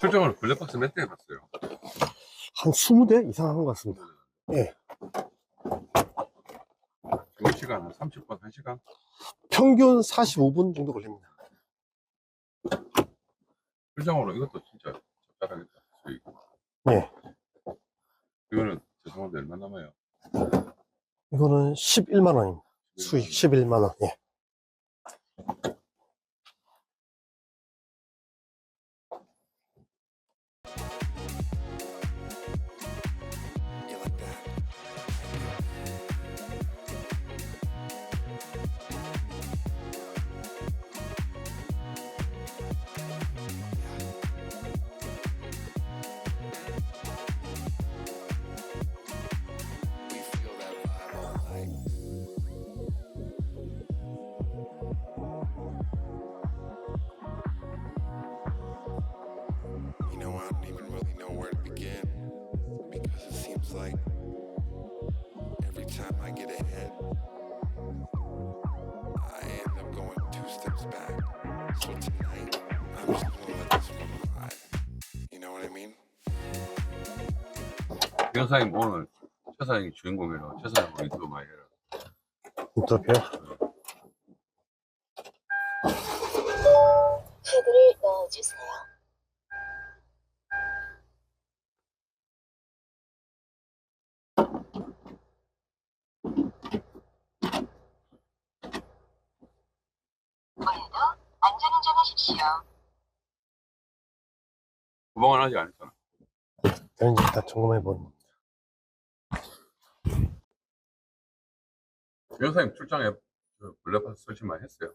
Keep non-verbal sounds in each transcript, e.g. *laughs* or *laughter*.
실적으로 블랙박스 몇 대 해봤어요? 한 20대 이상 한 것 같습니다. 예. 몇 시간? 30분, 1시간? 평균 45분 정도 걸립니다. 실적으로 이것도 진짜 적절하겠다. 수익. 네. 이거는 죄송한데 얼마 남아요? 이거는 11만 원입니다. 수익 11만 원. 예. don't even really know where to begin because it seems like every time I get ahead, I end up going two steps back. So tonight, I'm just gonna let this one ride. You know what I mean? 변사님 오늘 최사장이 주인공이라 최사장 유튜브 많이 해라. 인터뷰 구멍은 아직 안 했잖아. 저는 이제 일단 점검해 본. 변사님 출장에 그 블랙박스 설치 많이 했어요.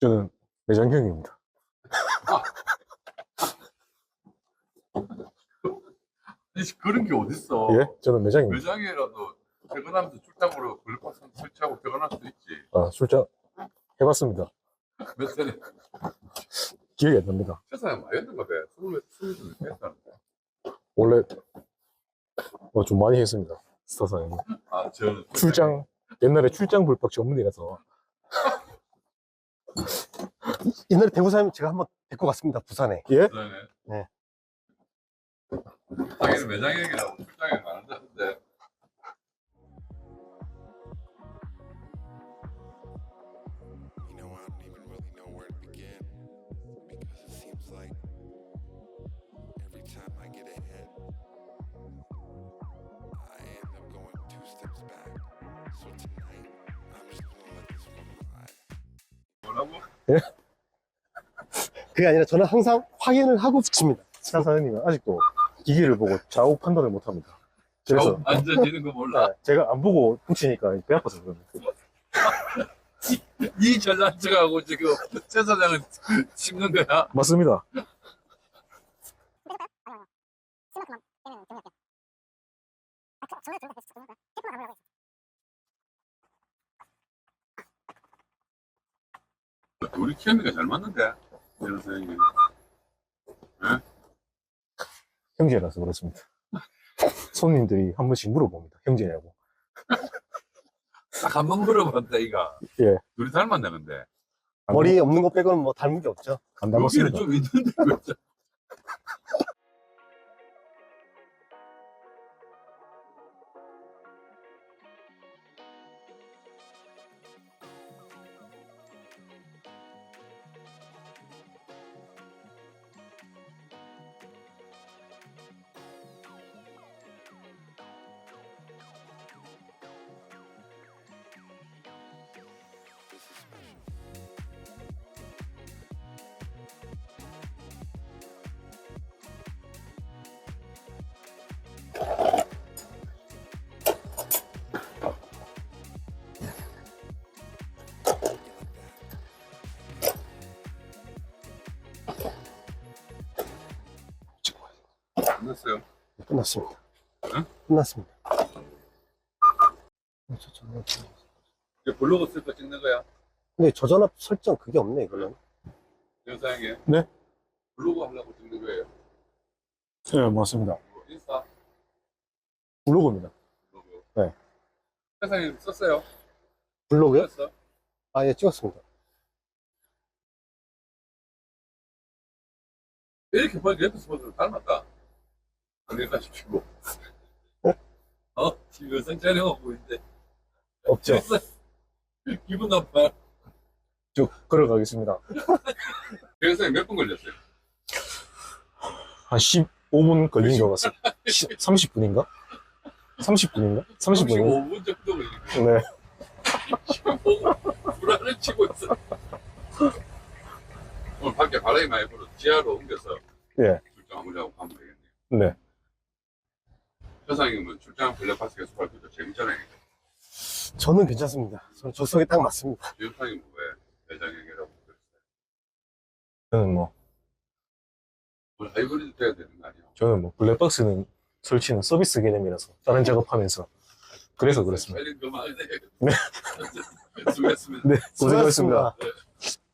저는 매장형입니다. *laughs* 아니, 그런 게 어딨어. 예? 저는 매장입니다. 매장이라도 퇴근하면서 출장으로 블랙박스 설치하고 퇴근할 수도 있지. 아, 출장 해봤습니다. 몇 살에 기억이 안 납니다. 최사장 많이 했는가 봐. 스물, 스물 몇 했다는데. 원래 어, 좀 많이 했습니다. 스타사님. 아, 저 출장, 옛날에 출장 불법 전문이라서 *laughs* 옛날에 대구사님 제가 한번 데리고 갔습니다. 부산에. 예? 전에. 네. 자기는 매장 얘기라고 출장에 가 *laughs* 그게 아니라 저는 항상 확인을 하고 붙입니다. 스타사님은 아직도 기기를 보고 좌우 판단을 못 합니다. 그래서 저 앉아지는 거 몰라. 아, 제가 안 보고 붙이니까 배 아파서 그럽니다. 이 잘난 척하고 지금 최 사장은 씹는 거야. 맞습니다. 우리 케미가 잘 맞는데. 이런 선생님. 형제라서 그렇습니다. 손님들이 한 번씩 물어봅니다. 형제냐고. 딱 한 번 물어봤다, 이가. 예. 둘이 닮았나, 근데. 안 머리 없는 것 빼고는 뭐 닮은 게 없죠. 안 여기는 닮았습니다. 좀 있는데, 끝났어요. 끝났습니다. 응? 끝났습니다. 이제 블로그 쓸거 찍는 거야. 근데 저전압 설정 그게 없네, 이거는. 사장님. 네? 블로그 하려고 찍는 거예요. 네, 맞습니다. 뭐 인스타 블로그입니다. 블로그. 네. 사장님 썼어요? 블로그요? 썼어? 아, 예, 찍었습니다. 이렇게 보니까 옆에서 보면 닮았다. 그러니까 싶고. 어? 지금 성차려하고 보이는데. 없죠. 기분 나빠. 쭉 걸어가겠습니다. 그래서 몇분 걸렸어요? 한 15분 걸린 것 같습니다. 30분인가? 30분인가? 30분인가? 5분 정도 걸리고. 네. 지금 보고 불안을 치고 있어. 오늘 밖에 바람이 많이 불어 지하로 옮겨서 예. 출장하려고 하면 되겠네요. 네. 회장님은 출장 블랙박스 계속 할 때도 재밌잖아요. 저는 괜찮습니다. 저는 적성에 딱 맞습니다. 주영상님은 왜 회장에게라고 그랬어요? 저는 뭐, 오늘 하이브리드 돼야 되는 거 아니야? 저는 뭐, 블랙박스는 설치는 서비스 개념이라서, 다른 작업하면서. 그래서 그렇습니다. 그만해. 네. *laughs* 수고했습니다. 네, 고생하셨습니다.